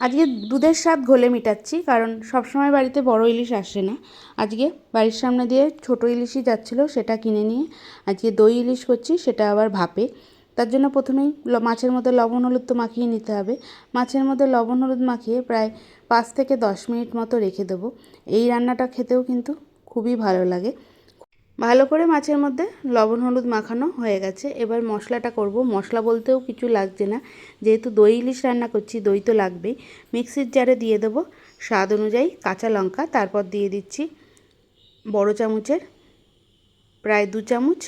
আজকে দুধের স্বাদ ঘোলে মিটাচ্ছি, কারণ সবসময় বাড়িতে বড় ইলিশ আসে না। আজকে বাড়ির সামনে দিয়ে ছোট ইলিশই যাচ্ছিল, সেটা কিনে নিয়ে আজকে দই ইলিশ করছি, সেটা আবার ভাপে। তার জন্য প্রথমেই মাছের মধ্যে লবণ হলুদ তো মাখিয়ে নিতে হবে। মাছের মধ্যে লবণ হলুদ মাখিয়ে প্রায় পাঁচ থেকে দশ মিনিট মতো রেখে দেবো। এই রান্নাটা খেতেও কিন্তু খুবই ভালো লাগে। ভালো করে মাছের মধ্যে লবণ, হলুদ মাখানো হয়ে গেছে। এবার মশলাটা করব। মশলা বলতেও কিছু লাগছে না। যেহেতু দই, ইলিশ রান্না করছি, দই তো লাগবেই। মিক্সির জারে দিয়ে দেবো স্বাদ অনুযায়ী কাঁচা লঙ্কা। তারপর দিয়ে দিচ্ছি বড় চামচের প্রায় দু চামচ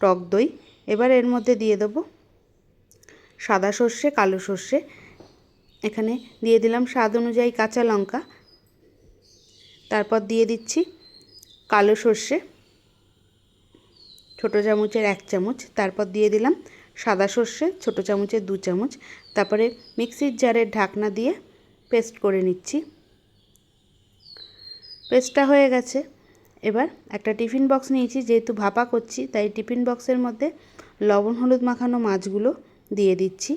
টক দই। এবার এর মধ্যে দিয়ে দেবো সাদা সর্ষে, কালো সর্ষে। এখানে দিয়ে দিলাম স্বাদ অনুযায়ী কাঁচা লঙ্কা। তারপর দিয়ে দিচ্ছি কালো সর্ষে। ছোটো চামচের এক চামচ, তারপর দিয়ে দিলাম সাদা সর্ষে, ছোটো চামচের দু চামচ। তারপরে মিক্সির জারের ঢাকনা দিয়ে পেস্ট করে নিচ্ছি। পেস্টটা হয়ে গেছে। এবার একটা টিফিন বক্স নিয়েছি, যেহেতু ভাপা করছি, তাই টিফিন বক্সের মধ্যে লবণ, হলুদ মাখানো মাছগুলো দিয়ে দিচ্ছি।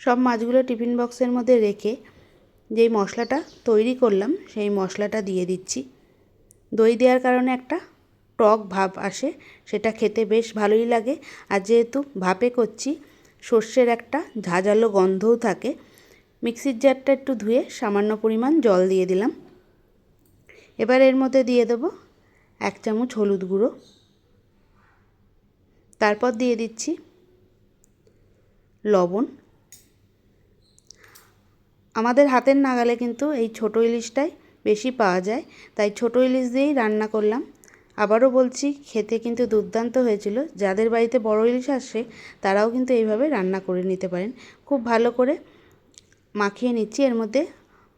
সব মাছগুলো টিফিন বক্সের মধ্যে রেখে যেই মশলাটা তৈরি করলাম, সেই মশলাটা দিয়ে দিচ্ছি। দই দেওয়ার কারণে একটা টক ভাব আসে, সেটা খেতে বেশ ভালোই লাগে। আর যেহেতু ভাপে করছি, সর্ষের একটা ঝাঁঝালো গন্ধও থাকে। মিক্সির জারটা একটু ধুয়ে সামান্য পরিমাণ জল দিয়ে দিলাম। এবার এর মধ্যে দিয়ে দেবো এক চামচ হলুদ গুঁড়ো। তারপর দিয়ে দিচ্ছি লবণ। আমাদের হাতের নাগালে কিন্তু এই ছোটো ইলিশটাই বেশি পাওয়া যায়। তাই ছোটো ইলিশ দিয়েই রান্না করলাম। আবারও বলছি, খেতে কিন্তু দুর্দান্ত হয়েছিল। যাদের বাড়িতে বড় ইলিশ আসে, তারাও কিন্তু এইভাবে রান্না করে নিতে পারেন। খুব ভালো করে মাখিয়ে নিচ্ছি। এর মধ্যে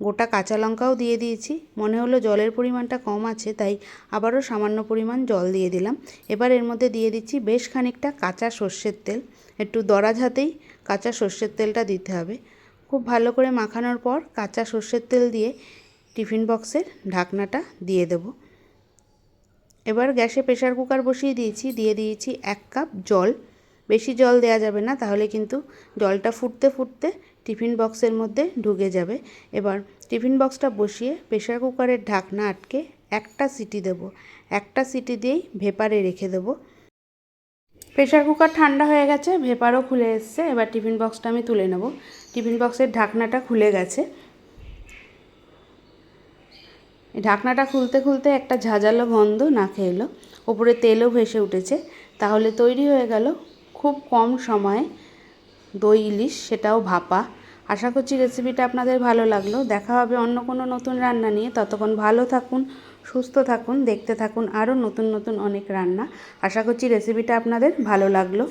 গোটা কাঁচা লঙ্কাও দিয়ে দিয়েছি। মনে হলো জলের পরিমাণটা কম আছে, তাই আবারও সামান্য পরিমাণ জল দিয়ে দিলাম। এবার এর মধ্যে দিয়ে দিচ্ছি বেশ খানিকটা কাঁচা সর্ষের তেল। একটু দরাজ হাতেই কাঁচা সর্ষের তেলটা দিতে হবে। খুব ভালো করে মাখানোর পর কাঁচা সর্ষের তেল দিয়ে টিফিন বক্সের ঢাকনাটা দিয়ে দেব। এবার গ্যাসে প্রেশার কুকার বসিয়ে দিয়েছি, দিয়ে দিয়েছি এক কাপ জল। বেশি জল দেওয়া যাবে না, তাহলে কিন্তু জলটা ফুটতে ফুটতে টিফিন বক্সের মধ্যে ঢুকে যাবে। এবার টিফিন বক্সটা বসিয়ে প্রেশার কুকারের ঢাকনা আটকে একটা সিটি দেব। একটা সিটি দিয়েই ভেপারে রেখে দেবো। প্রেশার কুকার ঠান্ডা হয়ে গেছে, ভেপারও খুলে এসছে, এবার টিফিন বক্সটা আমি তুলে নেব। টিফিন বক্সের ঢাকনাটা খুলে গেছে। ঢাকনাটা খুলতে খুলতে একটা ঝাঁঝালো গন্ধ নাকে এলো। ওপরে তেলও ভেসে উঠেছে। তাহলে তৈরি হয়ে গেল খুব কম সময়ে দই, ইলিশ, সেটাও ভাপা। আশা করছি রেসিপিটা আপনাদের ভালো লাগল। দেখা হবে অন্য কোনো নতুন রান্না নিয়ে। ততক্ষণ ভালো থাকুন, সুস্থ থাকুন, দেখতে থাকুন আরও নতুন নতুন অনেক রান্না। আশা করছি রেসিপিটা আপনাদের ভালো লাগল।